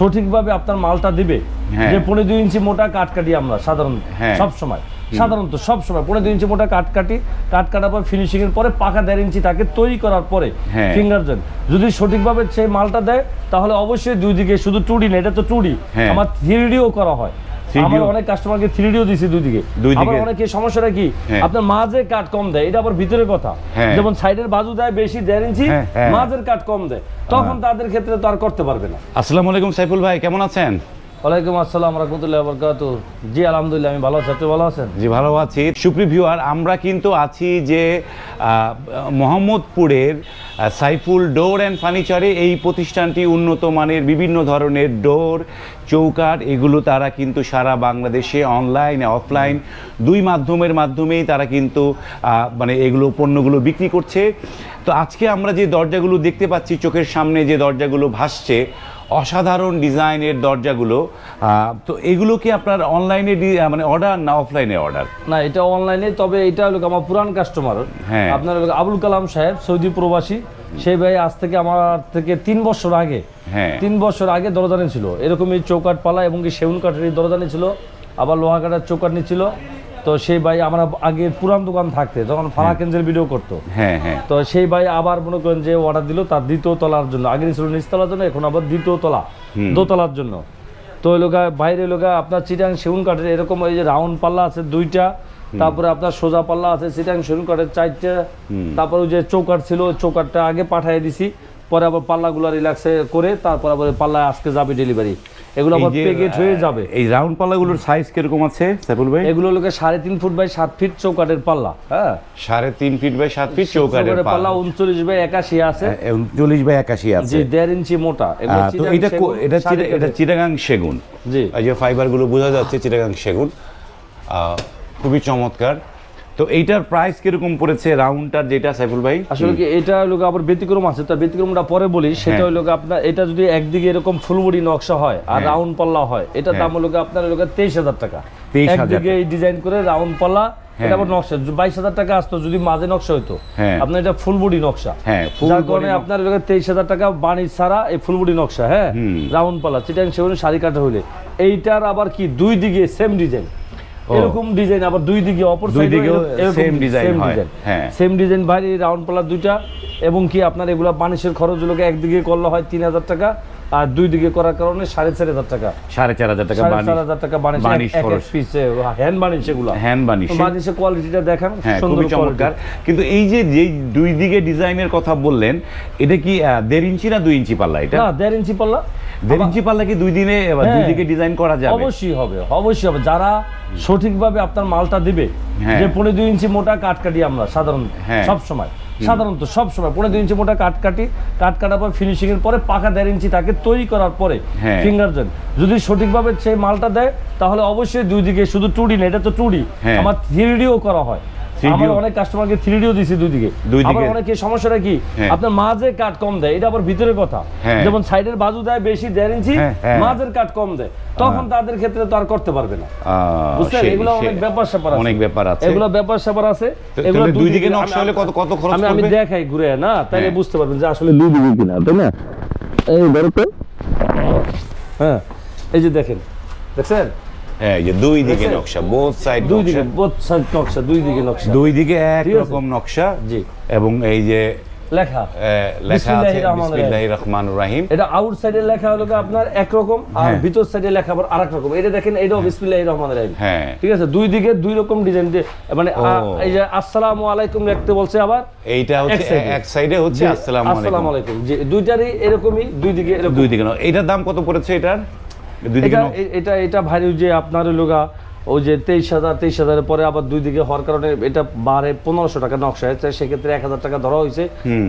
সঠিকভাবে আপনার মালটা দিবে হ্যাঁ। যে পনেরো দুই ইঞ্চি মোটা কাঠ কাটি আমরা সাধারণত হ্যাঁ। সব সময় সাধারণত সব সময় পনেরো দুই ইঞ্চি মোটা কাঠ কাটি কাঠ কাটার পর ফিনিশিং এর পরে পাকা দেড় ইঞ্চি তাকে তৈরি করার পরে হ্যাঁ। ফিঙ্গার জয়েন্ট যদি সঠিকভাবে সেই মালটা দেয় তাহলে অবশ্যই দুই দিকে শুধু টুডি না এটা তো টুডি হ্যাঁ। আমার থ্রিডিও করা হয় 3D আমার অনেক কাস্টমারকে থ্রিডিও দিছি দুই দিকে। আবার অনেকে সমস্যাটা কি? হ্যাঁ। আপনার মাঝে কাট কম দেয় এটা আবার ভিতরের কথা। হ্যাঁ। যেমন সাইডের বাজু দেয় বেশি দেড় ইঞ্চি হ্যাঁ। মাঝের কাট কম দেয়। তখন তাদের ক্ষেত্রে তো আর করতে পারবে না। আসসালামু আলাইকুম সাইফুল ভাই কেমন আছেন? ওয়ালাইকুম আসসালাম রহমতুল্লাহ বরকাত জি আলহামদুলিল্লাহ আমি ভালো আছি। আপনি ভালো আছেন? জি ভালো আছি। সুপ্রিয় ভিউয়ার আমরা কিন্তু আছি যে মোহাম্মদপুরের সাইফুল ডোর অ্যান্ড ফার্নিচারে এই প্রতিষ্ঠানটি উন্নত মানের বিভিন্ন ধরনের ডোর চৌকাঠ এগুলো তারা কিন্তু সারা বাংলাদেশে অনলাইন অফলাইন দুই মাধ্যমের মাধ্যমেই তারা কিন্তু মানে এগুলো পণ্যগুলো বিক্রি করছে। তো আজকে আমরা যে দরজাগুলো দেখতে পাচ্ছি চোখের সামনে যে দরজাগুলো ভাসছে অসাধারণ ডিজাইনের দরজাগুলো তো এগুলো কি আপনার অনলাইনে মানে অর্ডার না অফলাইনে অর্ডার না এটা অনলাইনে তবে এটা হলো আমার পুরান কাস্টমার হ্যাঁ। আপনার আবুল কালাম সাহেব সৌদি প্রবাসী। সেই ভাই আজ থেকে আমার থেকে তিন বছর আগে হ্যাঁ। তিন বছর আগে দরজানি ছিল। এরকমই চৌকাট পালা এবং কি সেগুন কাঠের দরজানি ছিল আবার লোহা কাঠার চৌকাট ছিল তো সেই ভাই আমরা আগে পুরান দোকান থাকতে তখন ফারা কেন্দ্রের ভিডিও করতো। হ্যাঁ হ্যাঁ। তো সেই ভাই আবার মনে করেন যে অর্ডার দিল তার দ্বিতীয় তলার জন্য। আগে ছিল নিচতলার জন্য এখন আবার দ্বিতীয় তলা দোতলার জন্য। তো ওই লোকা বাইরে লোকা আপনার চিটাং সেগুন কাঠের এরকম ওই যে রাউন্ড পাল্লা আছে দুইটা তারপরে আপনার সোজা পাল্লা আছে চিটাং সেগুন কাঠের চারটা। তারপরে ওই যে চৌকাট ছিল চৌকাটটা আগে পাঠিয়ে দিছি। পরে আবার পাল্লাগুলো রিল্যাক্সে করে তারপর আবার পাল্লা আজকে যাবে ডেলিভারি এগুলো আবার প্যাকেট হয়ে যাবে। এই রাউন্ড পাল্লাগুলোর সাইজ কীরকম আছে সাইফুল ভাই? এগুলো লোকে সাড়ে তিন ফুট বাই সাত ফিট চৌকাটের পাল্লা হ্যাঁ। সাড়ে তিন ফিট বাই সাত ফিট চৌকাটের পাল্লা। উনচল্লিশ বাই একাশি আছে। উনচল্লিশ বাই একাশি আছে। জি দেড় ইঞ্চি মোটা। তো এটা এটা এটা চিটাগাং সেগুন। জি। এই যে ফাইবারগুলো বোঝা যাচ্ছে চিটাগাং সেগুন। খুবই চমৎকার তো এইটার প্রাইস কীরকম পড়েছে রাউন্ডটার যেটা সাইফুল ভাই আসলে কি এটা লোক আবার ব্যতিক্রম আছে তার ব্যতিক্রমটা পরে বলি সেটা হ্যাঁ। হলো আপনার এটা যদি একদিকে এরকম ফুলবড়ি নকশা হয় আর হ্যাঁ। রাউন্ড পাল্লা হয় এটা দাম হলো আপনার লোক তেইশ হাজার টাকা 23,000 একদিকে ডিজাইন করে রাউন্ড পাল্লা হ্যাঁ। এটা আবার নকশা বাইশ হাজার টাকা আসতো যদি মাঝে নকশা হইতো হ্যাঁ। আপনার এটা ফুলবডি নকশা হ্যাঁ, যার কারণে আপনার তেইশ হাজার টাকা বাণী ছাড়া এই ফুলবডি নকশা হ্যাঁ রাউন্ড পাল্লা চিটাং সেগুন শাড়ি কাটা হইলে এইটার আবার কি দুই দিকে সেম ডিজাইন। এরকম ডিজাইন আবার দুই দিকে অপর দুই দিকে সেম ডিজাইন এরকম হয়, হ্যাঁ। সেম ডিজাইন বাইরে রাউন্ড পাল্লা দুইটা এবং কি আপনার এগুলা বানিশের খরচগুলোকে একদিকে করলে হয় তিন হাজার টাকা আর দুই দিকে করার কারণে সাড়ে চার হাজার টাকা সাড়ে চার হাজার টাকা সাড়ে চার হাজার টাকা বানিশ। পিসে হ্যান্ড বানিশ এগুলা হ্যান্ড বানিশ বানিশের কোয়ালিটিটা দেখেন সুন্দর চমৎকার কিন্তু এই যে যেই দুই দিকে ডিজাইনের কথা বললেন এটা কি দেড় ইঞ্চি না দুই ইঞ্চি পাল্লা এটা না দেড় ইঞ্চি পাল্লা দেড় ইঞ্চি পাল্লা কি দুই দিনে এবার দুই হ্যাঁ। দিকে ডিজাইন করা যাবে অবশ্যই হবে অবশ্যই হবে যারা সঠিকভাবে আপনার মালটা দিবে হ্যাঁ। যে পনেরো দুই ইঞ্চি মোটা কাঠ কাটি আমরা সাধারণত হ্যাঁ। সব সময় সাধারণত সব সময় পনেরো দুই ইঞ্চি মোটা কাট কাটি কাট কাটার পর ফিনিশিং এর পরে পাকা দেড় ইঞ্চি তাকে তৈরি করার পরে হ্যাঁ। ফিঙ্গার জয়েন্ট যদি সঠিকভাবে সেই মালটা দেয় তাহলে অবশ্যই দুই দিকে শুধু টুডি না এটা তো টুডি হ্যাঁ। আমার থ্রিডিও করা হয় 3D আমার অনেক কাস্টমারকে দিছি দুই দিকে দুই দিকে। আবার অনেকে সমস্যাটা কি? হ্যাঁ। আপনার মাঝে কাঠ কম দেয় এটা আবার ভিতরের কথা। হ্যাঁ। যেমন সাইডের বাজু দেয় বেশি দেড় ইঞ্চি হ্যাঁ। মাঝের কাঠ কম দেয়। তখন তাদের ক্ষেত্রে তো আর করতে পারবে না। বুঝছেন? এগুলো অনেক ব্যাপার স্যাপার আছে। অনেক ব্যাপার আছে। এগুলো ব্যাপার স্যাপার আছে। এগুলো দুই দিকে আমি- নকশা হলে কত- কত খরচ আমি আমি দেখাই ঘুরে না? তাইলে হ্যাঁ। বুঝতে পারবেন যে আসলে দুই দিকে কিনা তাই না? এই ধরো হ্যাঁ। এই যে দেখেন। দেখছেন? হ্যাঁ যে দুই দিকে নকশা বোথ সাইড দুই দিকে বোথ সাইড নকশা দুই দিকে নকশা। দুই দিকে এক রকম নকশা জি। এবং এই যে লেখা। লেখা আছে বিসমিল্লাহির রহমানির রহিম। বিসমিল্লাহির রহমানির রহিম। এটা আউট সাইডে লেখা হলো গিয়ে আপনার একরকম আর। ভিতর সাইডে লেখা আবার আরেক রকম। এটা দেখেন এটাও বিসমিল্লাহির রহমানির রহিম। ঠিক আছে? দুই দিকে দুই রকম ডিজাইন মানে এই যে আসসালামু আলাইকুম লিখতে বলছে আবার এইটা হচ্ছে এক সাইডে হচ্ছে আসসালামু আলাইকুম। দুইটারই এরকমই দুই দিকে এরকম। দুই দিকে এইটার দাম কত পড়েছে এটার? এটা এটা যে আপনার লোগা ওই যে তেইশ হাজার তেইশ হাজারের পরে আবার দুই দিকে হওয়ার কারণে এটা পনেরোশো টাকা নকশা। হয়েছে সেক্ষেত্রে এক হাজার টাকা ধরা হয়েছে।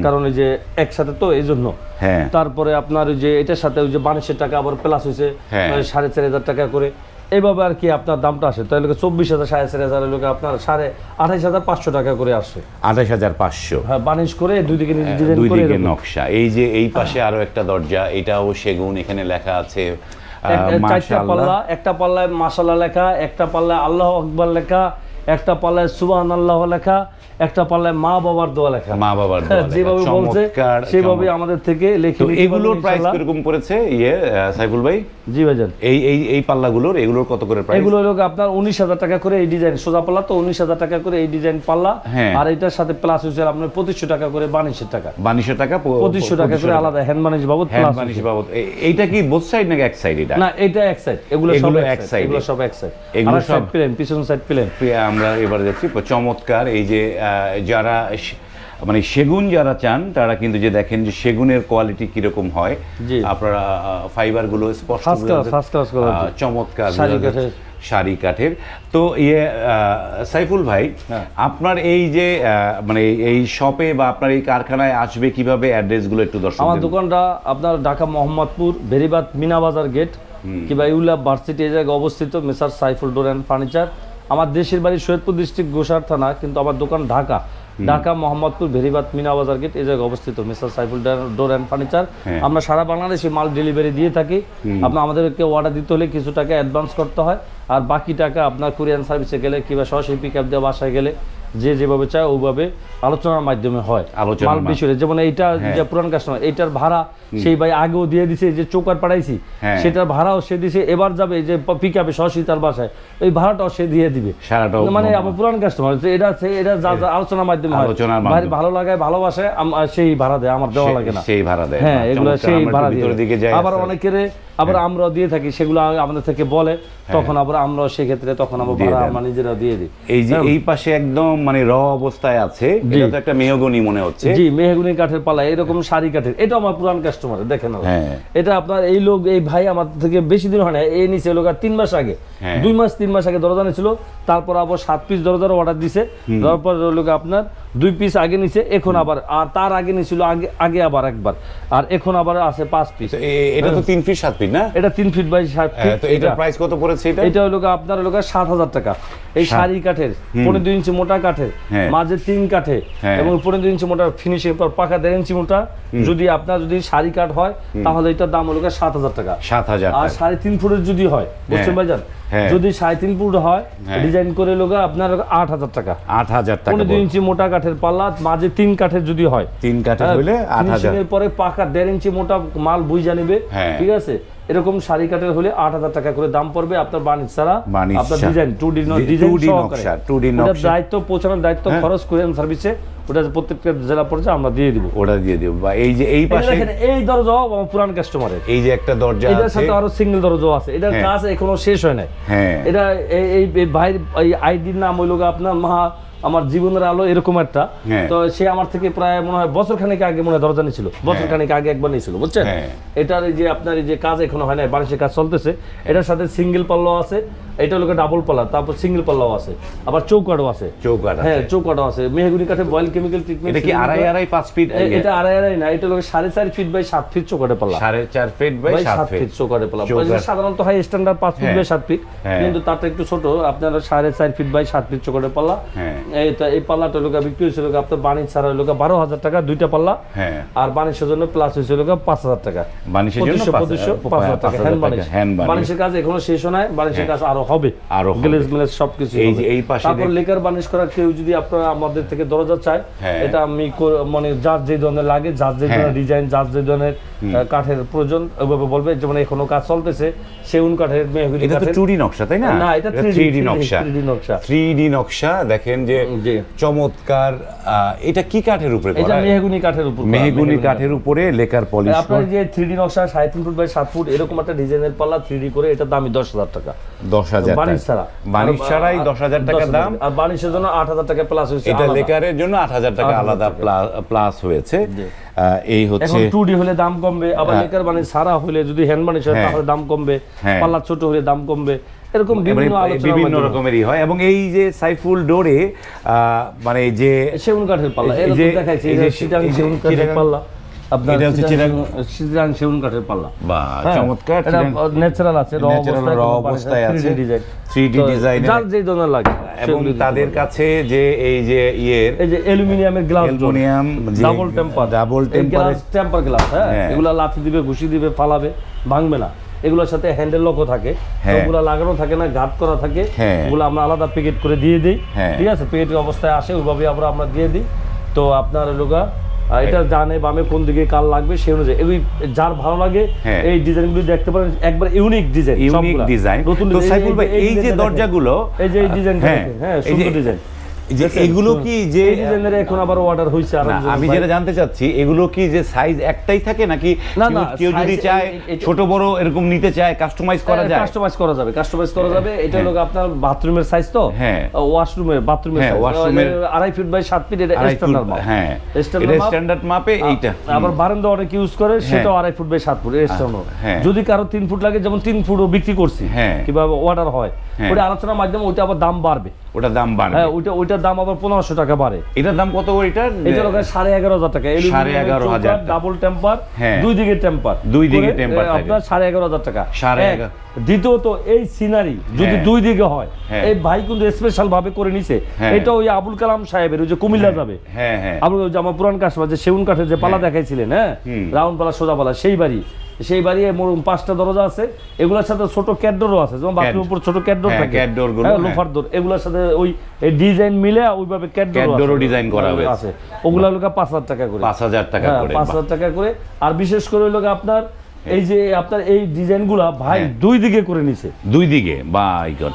কারণ ওই যে একসাথে তো এই জন্য। হ্যাঁ। তারপরে আপনার ওই যে এটার সাথে ওই যে বানিশের টাকা আবার প্লাস হয়েছে হ্যাঁ। সাড়ে চার হাজার টাকা করে। এইভাবে আর কি আপনার দামটা আসে। তাহলে চব্বিশ হাজার সাড়ে চার হাজার লোকে আপনার সাড়ে আঠাইশ হাজার পাঁচশো টাকা করে আসে। আঠাশ হাজার পাঁচশো। হ্যাঁ বানিশ করে দুই দিকে দুই দিকে নকশা। এই যে এই পাশে আরও একটা দরজা এটাও সেগুন এখানে লেখা আছে। আহ, এক- এক- চারটা মাশাআল্লাহ। পাল্লা একটা পাল্লায় মাসাল্লাহ লেখা একটা পাল্লায় আল্লাহ আকবর লেখা একটা পাল্লায় সুবাহ আল্লাহ লেখা একটা পাল্লায় মা বাবার দোয়া লেখা। মা বাবার যেভাবে বলছে সেভাবে আমাদের থেকে লিখে এগুলোর প্রাইস কীরকম পড়েছে ইয়ে সাইফুল ভাই? জি ভাইজান। এই এই এই পাল্লাগুলোর এগুলোর কত করে প্রাইস এগুলো হলো আপনার উনিশ হাজার টাকা করে এই ডিজাইন সোজা পাল্লা তো উনিশ হাজার টাকা করে এই ডিজাইন পাল্লা। হ্যাঁ। আর এটার সাথে প্লাস হচ্ছে আপনার পঁচিশশো টাকা করে বানিশের টাকা। বানিশো টাকা পঁচিশশো টাকা করে আলাদা হ্যান্ড বানিশ বাবদ হ্যান্ড বানিশ বাবদ। এইটা কি বোথ সাইড নাকি এক সাইড এটা? না এটা এক সাইড এগুলো সব এক সাইড এগুলো সব এক সাইড এগুলো সব- প্লেন পিছন সাইড প্লেন আমরা এবারে যাচ্ছি চমৎকার এই যে যারা মানে সেগুন যারা চান তারা কিন্তু যে দেখেন যে সেগুনের কোয়ালিটি কীরকম হয়। আপনারা ফাইবারগুলো স্পষ্ট চমৎকার শাড়ি কাঠের। তো ইয়ে সাইফুল ভাই হ্যাঁ। আপনার এই যে মানে এই শপে বা আপনার এই কারখানায় আসবে কীভাবে? অ্যাড্রেসগুলো একটু দর্শক আমার দোকানটা আপনার ঢাকা মোহাম্মদপুর বেরিবাদ মিনা বাজার গেট কিংবা ইউলা ভার্সিটি এই জায়গায় অবস্থিত messrs Saiful door and furniture. আমার দেশের বাড়ি সৈয়দপুর ডিস্ট্রিক্ট গোসার থানা কিন্তু আমার দোকান ঢাকা। ঢাকা মোহাম্মদপুর ভেরিবাদ মিনা বাজার গেট এই জায়গায় অবস্থিত। Mister Saiful door and furniture. হ্যাঁ। আমরা সারা বাংলাদেশে মাল ডেলিভারি দিয়ে থাকি। আপনার আমাদেরকে অর্ডার দিতে হলে কিছু টাকা অ্যাডভান্স করতে হয়। আর বাকি টাকা আপনার কুরিয়ান সার্ভিসে গেলে কিংবা পিক আপ দেওয়া বাসায় গেলে যে যেভাবে চায় ওইভাবে আলোচনার মাধ্যমে হয়। মাল বিষয়ে যেমন এইটা হ্যাঁ। যে পুরান কাস্টমার এইটার ভাড়া সেই ভাই আগেও দিয়ে দিছে যে চৌকার পাঠাইছি হ্যাঁ। সেটার ভাড়াও সে দিছে এবার যাবে যে পিক আপে সরাসরি তার বাসায় ওই ভাড়াটাও সে দিয়ে দিবে। মানে আমার পুরান কাস্টমার এটা এটা যা যা আলোচনার মাধ্যমে আলোচনার ভাই ভালো লাগায় ভালোবাসে সেই ভাড়া দেয় আমার দেওয়া লাগে না। সেই ভাড়া দেয় হ্যাঁ এগুলো সেই ভাড়া দিয়ে দিকে দেয়। যাই আবার অনেকের আবার আমরাও দিয়ে থাকি সেগুলো আমাদের থেকে বলে তখন আবার আমরাও সেক্ষেত্রে তখন আবার ভাড়া আমরা নিজেরা দিয়ে দিই। এই যে এই পাশে একদম মানে র অবস্থায় আছে এটা তো একটা মেহগনি মনে হচ্ছে। জি মেহগুনি কাঠের পালা এরকম শাড়ি কাঠের। এটা আমার পুরান কাস্টমার দেখেন। হ্যাঁ। এটা আপনার এই লোক এই ভাই আমার থেকে বেশি দিন হয় না এই নিচে লোক আর তিন মাস আগে। হ্যাঁ। দুই মাস তিন মাস আগে দরজা ছিল তারপর আবার সাত পিস দরজার অর্ডার দিছে। তারপর লোক আপনার দুই পিস আগে নিছে এখন আবার আর তার আগে নিছিল আগে আগে আবার একবার। আর এখন আবার আছে পাঁচ পিস এটা তো তিন ফিট সাত ফিট না? এটা তিন ফিট বাই সাত হ্যাঁ, ফিট তো এটার প্রাইস কত পড়েছে এটা? এটা হলো আপনার হলো সাত হাজার টাকা। এই শাড়ি কাঠের পনেরো দুই ইঞ্চি মোটা কাঠের হ্যাঁ। মাঝে তিন কাঠে হ্যাঁ। এবং পনেরো দুই ইঞ্চি মোটা ফিনিশিং পর পাকা দেড় ইঞ্চি মোটা। যদি আপনার যদি শাড়ি কাঠ হয় তাহলে এটার দাম হলো সাত হাজার টাকা। সাত হাজার আর সাড়ে তিন ফুটের যদি হয় বুঝছেন ভাইজান? হ্যাঁ। যদি সাড়ে তিন ফুট হয় হ্যাঁ। ডিজাইন করে লোক আপনার আট হাজার টাকা। আট হাজার টাকা পনেরো ইঞ্চি মোটা কাঠের পাল্লা মাঝে তিন কাঠের যদি হয়। তিন কাঠে হ্যাঁ, হইলে আট হাজার। পরে পাকা দেড় ইঞ্চি মোটা মাল বুঝ জানিবে হ্যাঁ। ঠিক আছে? এরকম শাড়ি কাঠের হলে আট হাজার টাকা করে দাম পড়বে আপনার বাণিজ ছাড়া। আপনার ডিজাইন টু ডি জি, ডিজাইন 2D নকশা, 2D ওটার নকশা। দায়িত্ব পৌঁছানোর দায়িত্ব হ্যাঁ। খরচ কুরিয়ান সার্ভিসে ওটা প্রত্যেকটা জেলা পর্যায়ে আমরা দিয়ে দিব। ওটা দিয়ে দেবো। বা এই যে এই পাশে এই দরজাও আমার পুরান কাস্টমারের এই যে একটা দরজা এটার সাথে আরও সিঙ্গেল দরজাও আছে। এটার হ্যাঁ। কাজ এখনও শেষ হয় নাই। হ্যাঁ। এটা এই এই আইডির নাম হইল আপনার মহা আমার জীবনের আলো এরকম একটা হ্যাঁ। তো সে আমার থেকে প্রায় মনে হয় বছর খানিক আগে মনে হয় দরজা নিয়েছিল বছর খানিক আগে একবার নিয়েছিল বুঝছেন হ্যাঁ। এটার এই যে আপনার এই যে কাজ এখনও হয় না বারিশের কাজ চলতেছে এটার সাথে সিঙ্গেল পাল্লো আছে এটা হলো ডাবল পাল্লা তারপর সিঙ্গেল পাল্লাও আছে। আবার চৌকাটও আছে। চৌকাঠ হ্যাঁ চৌকাটও আছে। মেহগুনি কাঠে বয়েল কেমিক্যাল ট্রিটমেন্ট এটা কি আড়াই আড়াই পাঁচ ফিট এটা আড়াই আড়াই না এটা হলো সাড়ে চার ফিট বাই সাত ফিট চৌকাটে পাল্লা। সাড়ে চার ফিট বাই সাত ফিট চৌকাটে পাল্লা। যেটা সাধারণত হাই স্ট্যান্ডার্ড পাঁচ ফিট হ্যাঁ। বাই সাত ফিট হ্যাঁ। কিন্তু তারটা একটু ছোট আপনার সাড়ে চার ফিট বাই সাত ফিট চৌকাটে পাল্লা। হ্যাঁ। এই তো এই পাল্লাটা লোক বিক্রি হয়েছিল আপনার বাণিজ্য ছাড়া লোক বারো হাজার টাকা দুইটা পাল্লা। হ্যাঁ। আর বাণিজ্যের জন্য প্লাস হয়েছিল পাঁচ হাজার টাকা। বানিশের জন্য পাঁচ- হাজার টাকা হ্যান্ড hand কাজ এখনও শেষ হয় নাই বানিশের কাজ আরও হবে। আরও। গ্লেজ সবকিছু এই এই পাশে তারপর লেকার বানিশ করা কেউ যদি আপনারা আমাদের থেকে দরজা চায় হ্যাঁ। এটা আমি মানে যার যে ধরনের লাগে যার যে হ্যাঁ। ধরনের ডিজাইন যার যে ধরনের কাঠের প্রয়োজন ওইভাবে বলবে যেমন এখনও কাজ চলতেছে সেগুন কাঠের মেহগুনি এটা তো নকশা তাই না? না, এটা 3D 3D নকশা। 3D নকশা। নকশা দেখেন যে চমৎকার এটা কি কাঠের উপরে এটা করা মেহগুনি কাঠের উপর মেহগুনি কাঠের উপরে লেকার পলিশ আপনার যে থ্রি ডি নকশা সাড়ে তিন ফুট বাই সাত ফুট এরকম একটা ডিজাইনের পাল্লা থ্রি ডি করে এটার দামই দশ হাজার টাকা। দশ হাজার বানিশ ছাড়া। বানিশ ছাড়াই দশ হাজার টাকা দাম। আর বানিশের জন্য আট হাজার টাকা প্লাস হয়েছে এটা লেকারের জন্য আট হাজার টাকা আলাদা প্লাস হয়েছে। এই হচ্ছে এখন টু ডি হলে দাম কমবে আবার হ্যাঁ। লেকার বানিশ সারা হলে যদি হ্যান্ড বানিশ হয় হ্যাঁ। তাহলে দাম কমবে হ্যাঁ। পাল্লা ছোট হলে দাম কমবে। এরকম বিভিন্ন বিভিন্ন রকমেরই হয়। এবং এই যে সাইফুল ডোরে মানে যে সেগুন কাঠের পাল্লা দেখাইছি সেগুন কাঠের পাল্লা। আপনার এটা হচ্ছে চিটাং চিটাং- চিটাং সেগুন কাঠের পাল্লা। বা চমৎকার এটা ন্যাচারাল আছে র অবস্থায় raw কোনো অবস্থায় পানি- আছে। 3D ডিজাইন যার যে ধরনের লাগে এবং তাদের কাছে যে এই যে ইয়ের এই যে অ্যালুমিনিয়ামের glass aluminium double temper double temper temper glass হ্যাঁ। এগুলা লাথি দিবে ঘুষি দিবে ফালাবে ভাঙবে না। এগুলোর সাথে হ্যান্ডেল লকও থাকে। হ্যাঁ। ওগুলো লাগানো থাকে না গার্ড করা থাকে। হ্যাঁ। ওগুলো আমরা আলাদা প্যাকেট করে দিয়ে দিই। হ্যাঁ। ঠিক আছে? প্যাকেটের অবস্থায় আসে ওইভাবে আমরা আমরা দিয়ে দিই। তো আপনার লোকা এটা ডানে বামে কোন দিকে কাল লাগবে সেই অনুযায়ী। এই যার ভালো লাগে হ্যাঁ। এই ডিজাইনগুলো দেখতে পারেন। একবার ইউনিক ডিজাইন ইউনিক ডিজাইন তো সাইফুল ভাই এই যে দরজাগুলো এই যে ডিজাইন হ্যাঁ, হ্যাঁ সুন্দর ডিজাইন যে এগুলো কি যে ডিজাইনের এখন আবার অর্ডার হইছে আর আমি যেটা জানতে চাচ্ছি এগুলো কি যে সাইজ একটাই থাকে নাকি কেউ যদি চায় ছোট বড় এরকম নিতে চায় কাস্টমাইজ করা যায়? কাস্টমাইজ করা যাবে কাস্টমাইজ করা যাবে। এটা হলো আপনার বাথরুমের সাইজ তো? হ্যাঁ। ওয়াশরুমের বাথরুমের হ্যাঁ, washroom-এর আড়াই ফিট বাই সাত ফিট এটা স্ট্যান্ডার্ড মাপ হ্যাঁ। স্ট্যান্ডার্ড মাপে এইটা। আবার বারান্দা অনেক ইউজ করে সেটাও আড়াই ফুট বাই সাত ফুট স্ট্যান্ডার্ড হ্যাঁ। যদি কারও তিন ফুট লাগে যেমন তিন ফুটও বিক্রি করছি হ্যাঁ। কীভাবে অর্ডার হয় হ্যাঁ। ওটা আলোচনার মাধ্যমে ওইটা আবার দাম বাড়বে। ওটার দাম বাড়বে। হ্যাঁ ওইটা ওইটার দাম আবার পনেরোশো টাকা বাড়ে এটার দাম কত এটার এটা সাড়ে এগারো হাজার টাকা সাড়ে এগারো হাজার ডাবল টেম্পার হ্যাঁ। দুই দিকে টেম্পার দুই দিকে থাকে। আপনার সাড়ে এগারো হাজার টাকা সাড়ে এগারো। দ্বিতীয়ত এই সিনারি যদি হ্যাঁ। দুই দিকে হয় হ্যাঁ। এই ভাই কিন্তু স্পেশাল ভাবে করে নিছে। এটা ওই আবুল কালাম সাহেবের ওই যে কুমিল্লা যাবে আবুল আমার পুরান কাস্টমার যে সেগুন কাঠের যে পালা দেখাইছিলেন হ্যাঁ। রাউন্ড পালা সোজা পালা সেই বাড়ি সেই বাড়ি মরুম পাঁচটা দরজা আছে এগুলোর সাথে ছোট ক্যাডোরও আছে যেমন বাথরুম উপর ছোট ক্যাডোর হ্যাঁ, থাকে। হ্যাঁ, হ্যাঁ। লোফার ডোর এগুলোর সাথে ওই ডিজাইন মিলে ওইভাবে ক্যাডোর ডিজাইন করা হয়েছে। আছে। ওগুলো লোক পাঁচ হাজার টাকা করে। পাঁচ হাজার টাকা করে পাঁচ হাজার টাকা করে। আর বিশেষ করে লোক আপনার এই যে আপনার এই ভাই হ্যাঁ। দুই দিকে করে নিছে দুই দিকে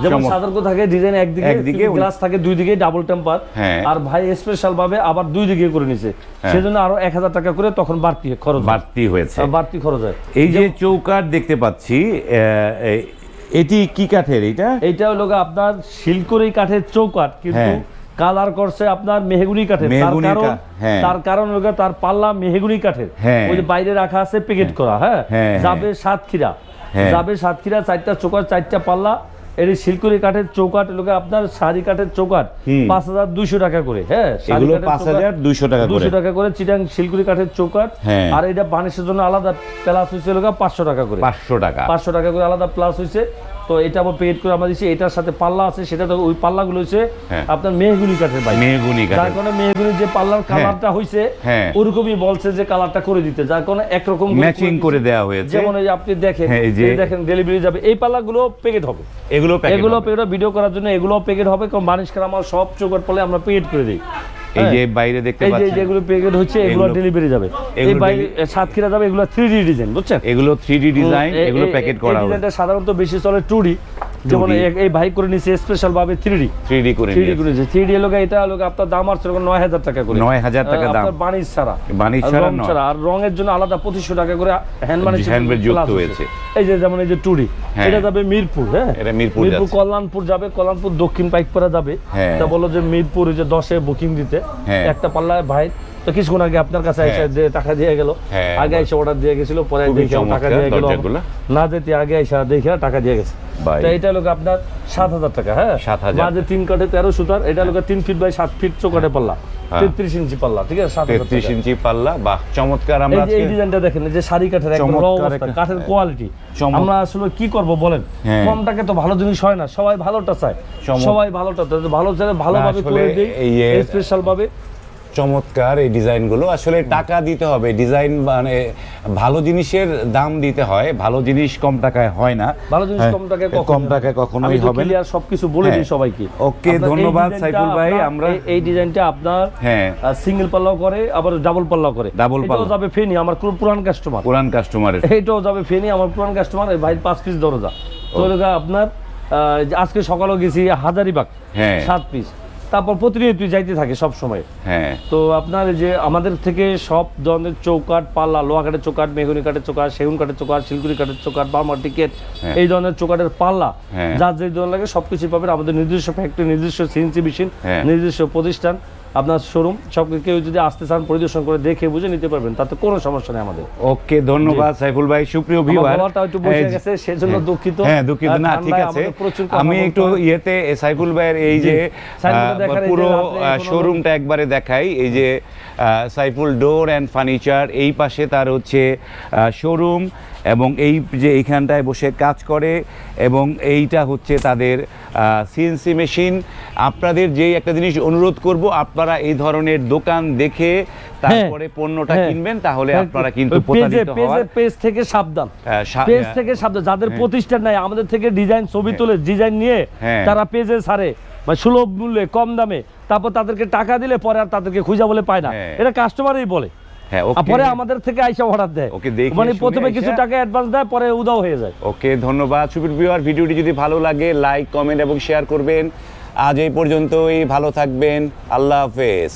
যেমন সাধারণত থাকে ডিজাইন একদিকে একদিকে গ্লাস থাকে দুই দিকে ডাবল টেম্পার হ্যাঁ। আর ভাই স্পেশাল ভাবে আবার দুই দিকে করে নিছে হ্যাঁ। সেজন্য আরও এক হাজার টাকা করে তখন বাড়তি খরচ বাড়তি হয়েছে বাড়তি খরচ হয় এই যে চৌকাঠ দেখতে পাচ্ছি এটি কি কাঠের এটা এইটা হলো আপনার শিলকড়ি কাঠের চৌকাঠ কিন্তু হ্যাঁ। কালার করছে আপনার মেহগুনি কাঠের। তার কারণ হ্যাঁ। তার হলো তার পাল্লা মেহগুনি কাঠের। হ্যাঁ। ওই যে বাইরে রাখা আছে প্যাকেট করা হ্যাঁ? হ্যাঁ, যাবে সাতক্ষীরা। যাবে সাতক্ষীরা চারটা চৌকাঠ চারটা পাল্লা। শিলকুড়ি কাঠের চৌকাঠ লোকে আপনার শাড়ি কাঠের চৌকাঠ। পাঁচ হাজার দুইশো টাকা করে হ্যাঁ? শাড়ি এগুলো পাঁচ হাজার দুইশো টাকা করে। দুশো টাকা করে চিটাং শিলকুড়ি কাঠের চৌকাঠ। হ্যাঁ। আর এটা বানিশের জন্য আলাদা প্লাস হয়েছে লোক পাঁচশো টাকা করে। পাঁচশো টাকা। পাঁচশো টাকা করে আলাদা প্লাস হয়েছে তো এটা আবার পেড করে আমরা দিচ্ছি এটার সাথে পাল্লা আছে সেটা তো ওই পাল্লাগুলো হচ্ছে হ্যাঁ। আপনার মেহগুনি কাঠের বাইক মেহগুনি যার কারণে মেহগুনি যে পাল্লার কালারটা হয়েছে হ্যাঁ। ওরকমই বলছে যে কালারটা করে দিতে। যার কারণে একরকম ম্যাচিং করে দেওয়া হয়েছে। যেমন এই আপনি দেখেন হ্যাঁ, দেখেন ডেলিভারি যাবে। এই পাল্লাগুলো প্যাকেট হবে। এগুলো এগুলো হবে। প্যাকেট ভিডিও করার জন্য এগুলো প্যাকেট হবে কারণ বানিশ করা আমার সব চোখট পড়লে আমরা প্যাকেট করে দিই। এই যে হ্যাঁ। বাইরে দেখতে এই যে যেগুলো প্যাকেট হচ্ছে এগুলো ডেলিভারি যাবে। এই এগুলো সাতক্ষীরা যাবে এগুলো থ্রি ডি ডিজাইন বুঝছেন? এগুলো থ্রি ডি ডিজাইন এগুলো প্যাকেট করা হবে। ডিজাইনটা সাধারণত বেশি চলে টু ডি যেমন এই- ভাই করে নিছে স্পেশাল ভাবে থ্রি ডি থ্রি ডি করে থ্রি ডি করে নিছে থ্রি ডি লোক এটা লোক আপনার দাম নয় হাজার টাকা করে 9,000 টাকা দাম। আপনার বানিশ ছাড়া বানিশ ছাড়া নয়। ছাড়া আর রঙের জন্য আলাদা পঁচিশশো টাকা করে হ্যান্ড বানিশ Handmade যুক্ত হয়েছে। এই যে যেমন এই যে টুডি হ্যাঁ। এটা যাবে মিরপুর হ্যাঁ এটা মিরপুর মিরপুর কল্যাণপুর যাবে কল্যাণপুর দক্ষিণ পাইকপাড়া যাবে হ্যাঁ। তা বলো যে মিরপুর যে দশে বুকিং দিতে হ্যাঁ। একটা পাল্লায় ভাই তো কিছুক্ষণ আগে আপনার কাছে এসে হ্যাঁ। দিয়ে টাকা দিয়ে গেল। হ্যাঁ। আগে এসে অর্ডার দিয়ে গেছিল পরে দেখে টাকা দিয়ে গেল। না যেতে আগে এসে দেখে টাকা দিয়ে গেছে। তো এটা লোক আপনার সাত হাজার টাকা হ্যাঁ? 7,000 মাঝে তিন কাঠে তেরো সুতার এটা লোক তিন ফিট বাই সাত ফিট পাল্লা। হ্যাঁ। তেত্রিশ ইঞ্চি পাল্লা ঠিক আছে? তেত্রিশ ইঞ্চি পাল্লা বাহ চমৎকার আমরা এই যে ডিজাইনটা দেখেন যে শাড়ি কাঠের একদম র অবস্থা কাঠের কোয়ালিটি আমরা আসলে কি করব বলেন? হ্যাঁ। কমটাকে তো ভালো জিনিস হয় না সবাই ভালোটা চায়। সবাই ভালোটা ভালো চাইলে ভালোভাবে করে দিই স্পেশাল ভাবে। চমৎকার এই ডিজাইনগুলো। আসলে টাকা দিতে হবে ডিজাইন মানে ভালো জিনিসের দাম দিতে হয় ভালো জিনিস কম টাকায় হয় না। ভালো জিনিস হ্যাঁ, কম টাকায় কম টাকায় কখনোই হবে না। clear সবকিছু বলে দিই হ্যাঁ। সবাইকে। ওকে, ধন্যবাদ সাইফুল ভাই, আমরা- এই- ডিজাইনটা আপনার হ্যাঁ। সিঙ্গেল পাল্লাও করে আবার ডাবল পাল্লাও করে। Double এটাও যাবে ফেনি আমার পুরো পুরান কাস্টমার পুরান কাস্টমারের এইটাও যাবে ফেনি আমার পুরান কাস্টমার এই ভাই পাঁচ পিস দরজা। তো এলাকা আপনার আজকে সকালেও গেছি হাজারিবাগ হ্যাঁ। সাত পিস তারপর প্রতিনিয়ত যাইতে থাকে সব সময়। হ্যাঁ। তো আপনার যে আমাদের থেকে সব ধরনের চৌকাট পাল্লা লোহা কাঠের চৌকাট মেগুনি কাঠের চৌকাট সেগুন কাঠের চৌকাট শিলগুড়ি কাঠের চৌকাট বার্মার টিকেট হ্যাঁ। এই ধরনের চৌকাটের পাল্লা হ্যাঁ। যার যে ধরনের লাগে সবকিছু পাবেন। আমাদের নিজস্ব ফ্যাক্টরি নিজস্ব সিএনসি মেশিন নির্দিষ্ট নিজস্ব প্রতিষ্ঠান। আপনার শোরুম সব কেউ যদি আসতে চান পরিদর্শন করে দেখে বুঝে নিতে পারবেন তাতে কোনো সমস্যা নেই আমাদের। ওকে ধন্যবাদ সাইফুল ভাই সুপ্রিয় ভিউয়ার একটু বসে গেছে সেজন্য দুঃখিত। হ্যাঁ দুঃখিত। না ঠিক আছে। আমি একটু ইয়েতে সাইফুল ভাইয়ের এই যে পুরো শোরুমটা একবারে দেখাই। এই যে সাইফুল ডোর অ্যান্ড ফার্নিচার এই পাশে তার হচ্ছে শোরুম এবং এই যে এইখানটায় বসে কাজ করে এবং এইটা হচ্ছে তাদের সিএনসি মেশিন আপনাদের যেই একটা জিনিস অনুরোধ করব আপনারা এই ধরনের দোকান দেখে তারপরে পণ্যটা হ্যাঁ। কিনবেন তাহলে হ্যাঁ, আপনারা কিন্তু প্রতারিত হওয়ার পেজ থেকে সাবধান হ্যাঁ, পেজ হ্যাঁ। থেকে সাবধান যাদের হ্যাঁ। প্রতিষ্ঠান নাই আমাদের থেকে ডিজাইন ছবি তুলে ডিজাইন নিয়ে হ্যাঁ। তারা পেজে ছাড়ে বা সুলভ মূল্যে কম দামে তারপর তাদেরকে টাকা দিলে পরে আর তাদেরকে খুঁজা বলে পায় না হ্যাঁ। এটা কাস্টমারই বলে হ্যাঁ পরে আমাদের থেকে আইসা অর্ডার দেয়। ওকে, দেখে মানে প্রথমে কিছু টাকা অ্যাডভান্স দেয় পরে উদাও হয়ে যায়। ওকে ধন্যবাদ। সুবীর ভিউয়ার ভিডিওটি যদি ভালো লাগে লাইক কমেন্ট এবং শেয়ার করবেন। আজ এই পর্যন্তই ভালো থাকবেন। আল্লাহ হাফেজ।